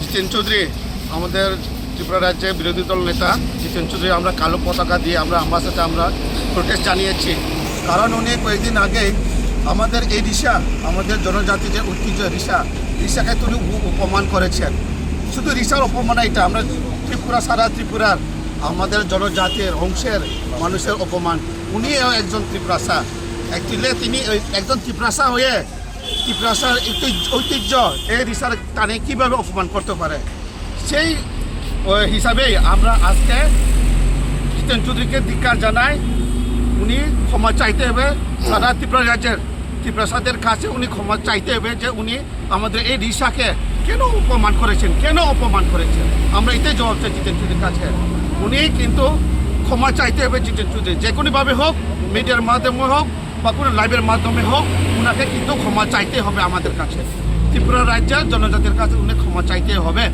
জিতেন চৌধুরী, আমাদের ত্রিপুরা রাজ্যের বিরোধী দল নেতা জিতেন চৌধুরী, আমরা কালো পতাকা দিয়ে আমরা আমার সাথে আমরা প্রোটেস্ট জানিয়েছি। কারণ উনি কয়েকদিন আগে আমাদের এই রিসা আমাদের জনজাতি যে ঐতিহ্য রিসা রিসাকে তিনি অপমান করেছেন। শুধু রিসার অপমান এটা, আমরা ত্রিপুরা সারা ত্রিপুরার, আমাদের জনজাতির, অংশের মানুষের অপমান উনিও একজন ত্রিপুরাসা অ্যাকচুয়ালি তিনি একজন ত্রিপুরাসা হয়ে ত্রিপুরাসার ঐতিহ্য- এই রিসার টানে কীভাবে অপমান করতে পারে? সেই হিসাবেই আমরা আজকে জিতেন চৌধুরীকে ধিক্কার জানাই। উনি ক্ষমা চাইতে হবে। সারা ত্রিপুরা রাজ্যের ত্রিপ্রাসাদের কাছে উনি ক্ষমা চাইতে হবে যে উনি আমাদের এই রিসাকে কেন অপমান করেছেন? কেন অপমান করেছেন? আমরা এটাই জবাব চাই জিতেন চৌধুরীর কাছে। উনি কিন্তু ক্ষমা চাইতে হবে জিতেন চৌধুরী যে কোনোভাবে হোক, মিডিয়ার মাধ্যমে হোক বা কোনো লাইভের মাধ্যমে হোক ওনাকে কিন্তু ক্ষমা চাইতে হবে আমাদের কাছে। ত্রিপুরা রাজ্যের জনজাতির কাছে উনি ক্ষমা চাইতে হবে।